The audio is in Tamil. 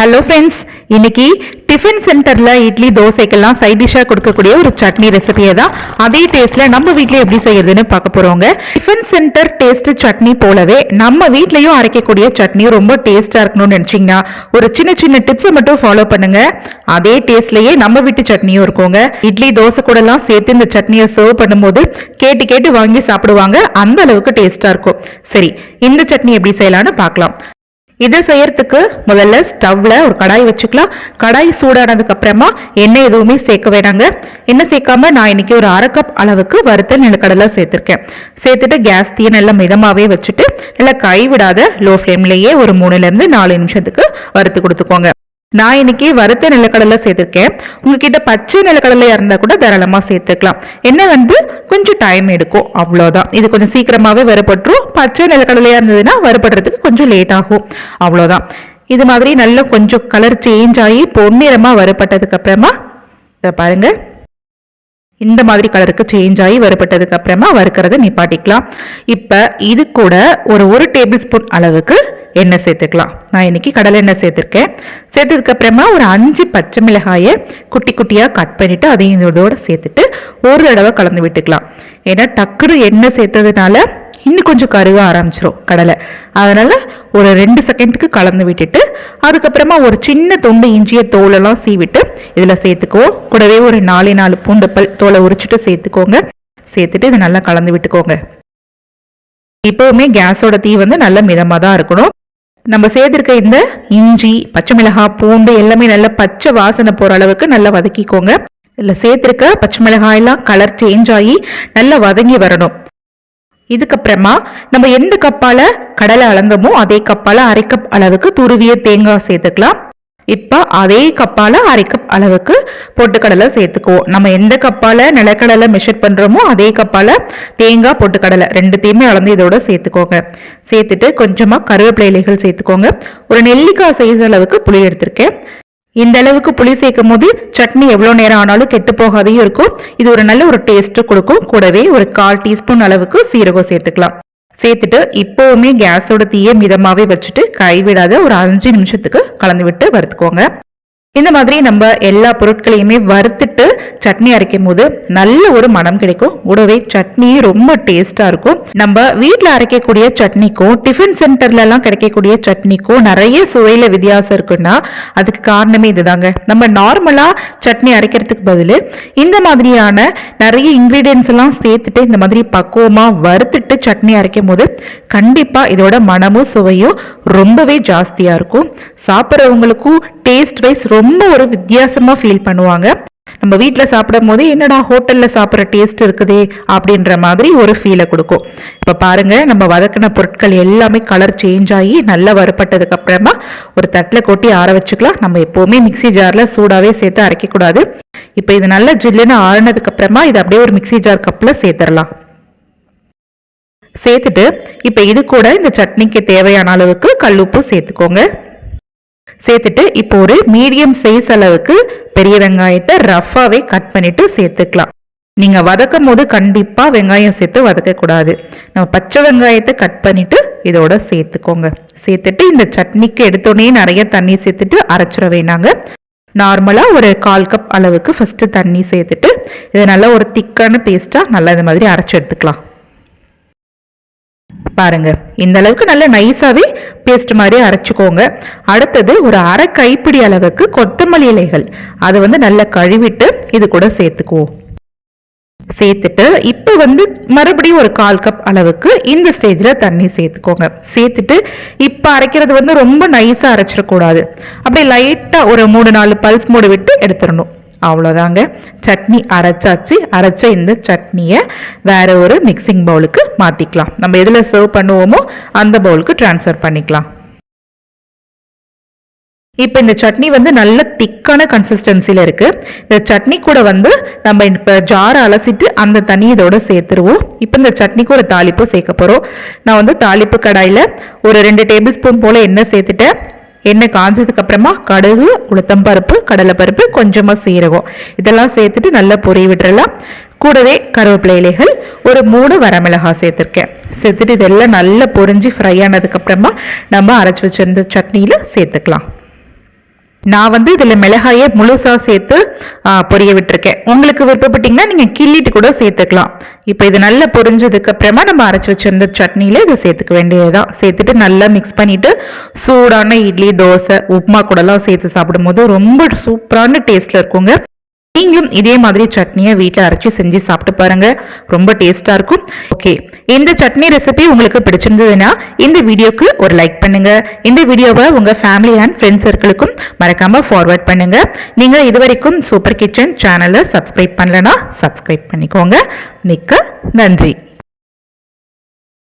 ஹலோ ஃப்ரெண்ட்ஸ் இன்னைக்கு டிஃபன் சென்டரில் இட்லி தோசைக்கெல்லாம் சைட் டிஷ்ஷாக கொடுக்கக்கூடிய ஒரு சட்னி ரெசிபியை தான். அதே டேஸ்ட்டில் நம்ம வீட்டில் எப்படி செய்யறதுன்னு பார்க்க போகிறோங்க டிஃபன் சென்டர் டேஸ்ட்டு சட்னி போலவே நம்ம வீட்லேயும் அரைக்கக்கூடிய சட்னி ரொம்ப டேஸ்ட்டாக இருக்கணும்னு நினச்சிங்கன்னா ஒரு சின்ன சின்ன டிப்ஸை மட்டும் ஃபாலோ பண்ணுங்க. அதே டேஸ்ட்லேயே நம்ம வீட்டு சட்னியும் இருக்குங்க. இட்லி தோசை கூடலாம் சேர்த்து இந்த சட்னியை சர்வ் பண்ணும்போது கேட்டு கேட்டு வாங்கி சாப்பிடுவாங்க. அந்த அளவுக்கு டேஸ்ட்டாக இருக்கும். சரி இந்த சட்னி எப்படி செய்யலான்னு பார்க்கலாம். இதை செய்யறதுக்கு முதல்ல ஸ்டவ்வில் ஒரு கடாய் வச்சுக்கலாம். கடாய் சூடானதுக்கு அப்புறமா எண்ணெய் எதுவுமே சேர்க்க வேணாங்க. எண்ணெய் சேர்க்காம நான் இன்னைக்கு ஒரு அரை கப் அளவுக்கு வறுத்த நிலக்கடலை சேர்த்துருக்கேன். சேர்த்துட்டு கேஸ் தீயை நல்லா மிதமாகவே வச்சுட்டு நல்லா கைவிடாத லோ ஃப்ளேம்லேயே ஒரு மூணுலேருந்து நாலு நிமிஷத்துக்கு வறுத்து கொடுத்துக்கோங்க. நான் இன்னைக்கு வறுத்த நிலக்கடலை சேர்த்துருக்கேன். உங்ககிட்ட பச்சை நிலக்கடலையாக இருந்தால் கூட தாராளமாக சேர்த்துக்கலாம். என்ன வந்து? கொஞ்சம் டைம் எடுக்கும். அவ்வளோதான் இது கொஞ்சம் சீக்கிரமாகவே வறுபட்டுரும். பச்சை நிலக்கடலையாக இருந்ததுன்னா வறுபடுறதுக்கு கொஞ்சம் லேட் ஆகும். அவ்வளோதான் இது மாதிரி நல்லா கொஞ்சம் கலர் சேஞ்ச் ஆகி பொன்னிறமாக வறுபட்டதுக்கு அப்புறமா இதை பாருங்க. இந்த மாதிரி கலருக்கு சேஞ்ச் ஆகி வறுபட்டதுக்கு அப்புறமா வறுக்கிறத நிப்பாட்டிக்கலாம். இப்போ இது கூட ஒரு ஒரு டேபிள் ஸ்பூன் அளவுக்கு எண்ணெய் சேர்த்துக்கலாம். நான் இன்னைக்கு கடலை எண்ணெய் சேர்த்துருக்கேன். சேர்த்ததுக்கு அப்புறமா ஒரு அஞ்சு பச்சை மிளகாயை குட்டி குட்டியாக கட் பண்ணிவிட்டு அதையும் இதோட சேர்த்துட்டு ஒரு தடவை கலந்து விட்டுக்கலாம். ஏன்னா டக்குனு எண்ணெய் சேர்த்ததுனால இன்னும் கொஞ்சம் கருக ஆரம்பிச்சிரும் கடலை. அதனால் ஒரு ரெண்டு செகண்டுக்கு கலந்து விட்டுட்டு அதுக்கப்புறமா ஒரு சின்ன துண்டு இஞ்சிய தோலெல்லாம் சீவிட்டு இதில் சேர்த்துக்குவோம் கூடவே ஒரு நாலே நாலு பூண்டு பல் தோலை உரிச்சிட்டு சேர்த்துக்கோங்க. சேர்த்துட்டு இதை நல்லா கலந்து விட்டுக்கோங்க. இப்போவுமே கேஸோட தீ வந்து நல்ல மிதமாக தான் இருக்கணும். நம்ம சேர்த்துருக்க இந்த இஞ்சி பச்சை மிளகாய் பூண்டு எல்லாமே நல்லா பச்சை வாசனை போகிற அளவுக்கு நல்லா வதக்கிக்கோங்க. இதில் சேர்த்துருக்க பச்சை மிளகாயெல்லாம் கலர் சேஞ்ச் ஆகி நல்லா வதங்கி வரணும். இதுக்கப்புறமா நம்ம எந்த கப்பால கடலை அளந்தமோ அதே கப்பால அரை கப் அளவுக்கு துருவிய தேங்காய் சேர்த்துக்கலாம். இப்போ அதே கப்பால் அரை கப் அளவுக்கு பொட்டுக்கடலை சேர்த்துக்குவோம் நம்ம எந்த கப்பால் நிலக்கடலை மெஷர் பண்ணுறோமோ அதே கப்பால் தேங்காய் பொட்டுக்கடலை ரெண்டுத்தையுமே அளந்து இதோட சேர்த்துக்கோங்க. சேர்த்துட்டு கொஞ்சமாக கருவேப்பிலை இலைகள் சேர்த்துக்கோங்க. ஒரு நெல்லிக்காய் சைஸ் அளவுக்கு புளி எடுத்திருக்கேன். இந்த அளவுக்கு புளி சேர்க்கும் போது சட்னி எவ்வளோ நேரம் ஆனாலும் கெட்டு போகாதையும் இருக்கும். இது ஒரு நல்ல ஒரு டேஸ்ட்டு கொடுக்கும். கூடவே ஒரு கால் டீஸ்பூன் அளவுக்கு சீரகம் சேர்த்துக்கலாம். சேர்த்துட்டு இப்போவுமே கேஸோட தீயை மிதமாகவே வச்சுட்டு கைவிடாத ஒரு அஞ்சு நிமிஷத்துக்கு கலந்து விட்டு வறுத்துக்கோங்க. இந்த மாதிரி நம்ம எல்லா பொருட்களையுமே வறுத்துட்டு சட்னி அரைக்கும் போது நல்ல ஒரு மனம் கிடைக்கும். கூடவே சட்னி ரொம்ப டேஸ்டா இருக்கும். நம்ம வீட்டில் அரைக்கக்கூடிய சட்னிக்கும் டிஃபன் சென்டர்ல எல்லாம் கிடைக்கக்கூடிய சட்னிக்கும் நிறைய சுவையில வித்தியாசம் இருக்குன்னா அதுக்கு காரணமே இதுதாங்க. நம்ம நார்மலா சட்னி அரைக்கிறதுக்கு பதில் இந்த மாதிரியான நிறைய இன்கிரீடியன்ஸ் எல்லாம் சேர்த்துட்டு இந்த மாதிரி பக்குவமா வறுத்துட்டு சட்னி அரைக்கும் போது கண்டிப்பா இதோட மனமும் சுவையும் ரொம்பவே ஜாஸ்தியா இருக்கும். சாப்பிட்றவங்களுக்கும் டேஸ்ட் வைஸ் ரொம்ப ஒரு வித்தியாசமா ஃபீல் பண்ணுவாங்க. நம்ம வீட்டில் சாப்பிடும் போது என்னடா ஹோட்டலில் சாப்பிட்ற டேஸ்ட் இருக்குதே அப்படின்ற மாதிரி ஒரு ஃபீலை கொடுக்கும். இப்போ பாருங்க நம்ம வதக்கின பொருட்கள் எல்லாமே கலர் சேஞ்ச் ஆகி நல்லா வறுப்பட்டதுக்கு அப்புறமா ஒரு தட்டில் கொட்டி ஆற வச்சுக்கலாம். நம்ம எப்போவுமே மிக்சி ஜாரில் சூடாகவே சேர்த்து அரைக்கக்கூடாது இப்போ இது நல்லா ஜில்லுன்னு ஆறினதுக்கு அப்புறமா இது அப்படியே ஒரு மிக்சி ஜார் கப்பில் சேர்த்துடலாம். சேர்த்துட்டு இப்போ இது கூட இந்த சட்னிக்கு தேவையான அளவுக்கு கல்லுப்பு சேர்த்துக்கோங்க. சேர்த்துட்டு இப்போ ஒரு மீடியம் சைஸ் அளவுக்கு பெரிய வெங்காயத்தை ரஃபாகவே கட் பண்ணிட்டு சேர்த்துக்கலாம். நீங்கள் வதக்கும் போது கண்டிப்பாக வெங்காயம் சேர்த்து வதக்கக்கூடாது நம்ம பச்சை வெங்காயத்தை கட் பண்ணிட்டு இதோட சேர்த்துக்கோங்க. சேர்த்துட்டு இந்த சட்னிக்கு எடுத்தோடனே நிறைய தண்ணி சேர்த்துட்டு அரைச்சிட வேணாங்க. நார்மலாக ஒரு கால் கப் அளவுக்கு ஃபஸ்ட்டு தண்ணி சேர்த்துட்டு இதை நல்லா ஒரு திக்கான பேஸ்ட்டாக நல்லா இந்த மாதிரி அரைச்சி எடுத்துக்கலாம். பாருங்க. இந்த அளவுக்கு நல்லா நைஸாகவே பேஸ்ட் மாதிரி அரைச்சிக்கோங்க. அடுத்தது ஒரு அரை கைப்பிடி அளவுக்கு கொத்தமல்லி இலைகள். அதை வந்து நல்லா கழுவிட்டு இது கூட சேர்த்துக்குவோம். சேர்த்துட்டு இப்போ வந்து மறுபடியும் ஒரு கால் கப் அளவுக்கு இந்த ஸ்டேஜில் தண்ணி சேர்த்துக்கோங்க. சேர்த்துட்டு இப்போ அரைக்கிறது வந்து ரொம்ப நைஸாக அரைச்சிடக்கூடாது. அப்படியே லைட்டாக ஒரு மூணு நாலு பல்ஸ் மூடு விட்டு எடுத்துடணும். அவ்வளோதாங்க சட்னி அரைச்சாச்சு. அரைச்ச இந்த சட்னியை வேற ஒரு மிக்சிங் பவுலுக்கு மாற்றிக்கலாம் நம்ம எதில் சர்வ் பண்ணுவோமோ அந்த பவுலுக்கு ட்ரான்ஸ்ஃபர் பண்ணிக்கலாம். இப்போ இந்த சட்னி வந்து நல்ல திக்கான கன்சிஸ்டன்சியில் இருக்குது இந்த சட்னி கூட வந்து நம்ம இப்போ ஜாரை அலசிட்டு அந்த தண்ணி இதோட சேர்த்துருவோம். இப்போ இந்த சட்னிக்கு ஒரு தாளிப்பு சேர்க்க போகிறோம் நான் வந்து தாளிப்பு கடாயில் ஒரு ரெண்டு டேபிள் ஸ்பூன் போல் எண்ணெய் சேர்த்துட்டேன். எண்ணெய் காஞ்சதுக்கு அப்புறமா கடுகு உளுத்தம்பருப்பு கடலைப்பருப்பு கொஞ்சமாக சீரகம். இதெல்லாம் சேர்த்துட்டு நல்லா பொரிய விட்டுறலாம். கூடவே கருவேப்பிலை இலைகள் ஒரு மூணு வரமிளகாய் சேர்த்துருக்கேன். சேர்த்துட்டு இதெல்லாம் நல்லா பொரிஞ்சு ஃப்ரை ஆனதுக்கப்புறமா நம்ம அரைச்சி வச்சிருந்த சட்னியில் சேர்த்துக்கலாம். நான் வந்து இதில் மிளகாயை முழுசாக சேர்த்து பொரிய விட்டுருக்கேன். உங்களுக்கு விருப்பப்பட்டீங்கன்னா நீங்கள் கிள்ளிட்டு கூட சேர்த்துக்கலாம். இப்போ இது நல்லா பொரிஞ்சதுக்கு அப்புறமா நம்ம அரைச்சி வச்சிருந்த சட்னியில் இதை சேர்த்துக்க வேண்டியதுதான். சேர்த்துட்டு நல்லா மிக்ஸ் பண்ணிவிட்டு சூடான இட்லி தோசை உப்புமா கூடலாம் சேர்த்து சாப்பிடும்போது ரொம்ப சூப்பரான டேஸ்ட்டில் இருக்குங்க. நீங்களும் இதே மாதிரி சட்னியை வீட்டில் அரைச்சி செஞ்சு சாப்பிட்டு பாருங்க. ரொம்ப டேஸ்டா இருக்கும். ஓகே இந்த சட்னி ரெசிபி உங்களுக்கு பிடிச்சிருந்ததுன்னா இந்த வீடியோக்கு ஒரு லைக் பண்ணுங்க. இந்த வீடியோவை உங்க ஃபேமிலி அண்ட் ஃப்ரெண்ட்ஸ் சர்க்கிளுக்கும் மறக்காம ஃபார்வர்ட் பண்ணுங்க. நீங்க இதுவரைக்கும் சூப்பர் கிச்சன் சேனலை சப்ஸ்கிரைப் பண்ணலன்னா சப்ஸ்கிரைப் பண்ணிக்கோங்க. மிக்க நன்றி.